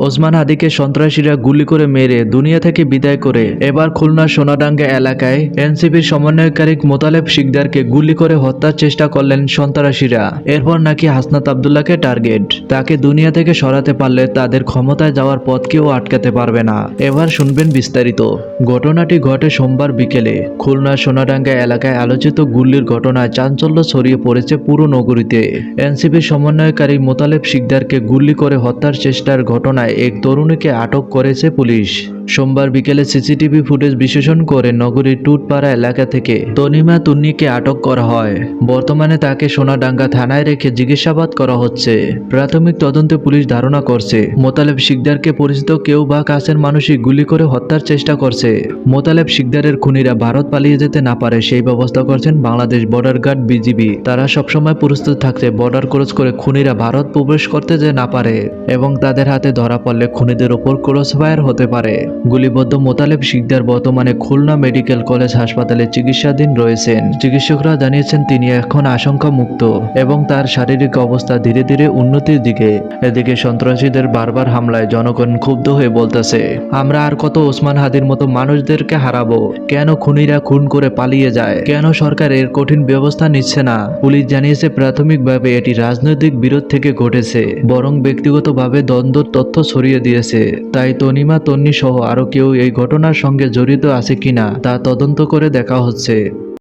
ওসমান হাদিকে সন্ত্রাসীরা গুলি করে মেরে দুনিয়া থেকে বিদায় করে এবার খুলনা সোনাডাঙ্গা এলাকায় এনসিপির সমন্বয়কারী মোতালেব শিকদারকে গুলি করে হত্যার চেষ্টা করলেন সন্ত্রাসীরা। এরপর নাকি হাসনাত আবদুল্লাহকে টার্গেট। তাকে দুনিয়া থেকে সরাতে পারলে তাদের ক্ষমতায় যাওয়ার পথ কেউ আটকাতে পারবে না। এবার শুনবেন বিস্তারিত। ঘটনাটি ঘটে সোমবার বিকেলে। খুলনার সোনাডাঙ্গা এলাকায় আলোচিত গুলির ঘটনায় চাঞ্চল্য ছড়িয়ে পড়েছে পুরো নগরীতে। এনসিপির সমন্বয়কারী মোতালেব শিকদারকে গুলি করে হত্যার চেষ্টার ঘটনায় এক তরুণীকে আটক করেছে পুলিশ। সোমবার বিকেলে সিসিটিভি ফুটেজ বিশ্লেষণ করে নগরীর টুটপাড়া এলাকা থেকে তনিমা তুন্নিকে আটক করা হয়। বর্তমানে তাকে সোনাডাঙ্গা থানায় রেখে জিজ্ঞাসাবাদ করা হচ্ছে। প্রাথমিক তদন্তে পুলিশ ধারণা করছে, মোতালেব শিকদারকে পরিচিত কেউ বা কাছের মানুষই গুলি করে হত্যার চেষ্টা করছে। মোতালেব শিকদারের খুনিরা ভারত পালিয়ে যেতে না পারে সেই ব্যবস্থা করছেন বাংলাদেশ বর্ডার গার্ড বিজিবি। তারা সবসময় প্রস্তুত থাকছে বর্ডার ক্রস করে খুনিরা ভারত প্রবেশ করতে যে না পারে এবং তাদের হাতে ধরা পড়লে খুনিদের ওপর ক্রস ফায়ার হতে পারে। গুলিবদ্ধ মোতালেব শিকদার বর্তমানে খুলনা মেডিকেল কলেজ হাসপাতালে চিকিৎসাধীন রয়েছেন। চিকিৎসকরা জানিয়েছেন, তিনি এখন আশঙ্কা মুক্ত এবং তার শারীরিক অবস্থা ধীরে ধীরে উন্নতির দিকে। এদিকে সন্ত্রাসীদের বারবার হামলায় জনগণ ক্ষুব্ধ হয়ে বলতেছে, আমরা আর কত ওসমান হাদির মতো মানুষদেরকে হারাবো? কেন খুনিরা খুন করে পালিয়ে যায়? কেন সরকার এর কঠিন ব্যবস্থা নিচ্ছে না? পুলিশ জানিয়েছে, প্রাথমিকভাবে এটি রাজনৈতিক বিরোধ থেকে ঘটেছে, বরং ব্যক্তিগতভাবে দ্বন্দ্বর তথ্য ছড়িয়ে দিয়েছে। তাই তনিমা, তন্নি সহ আরও কেউ এই ঘটনার সঙ্গে জড়িত আছে কিনা তা তদন্ত করে দেখা হচ্ছে।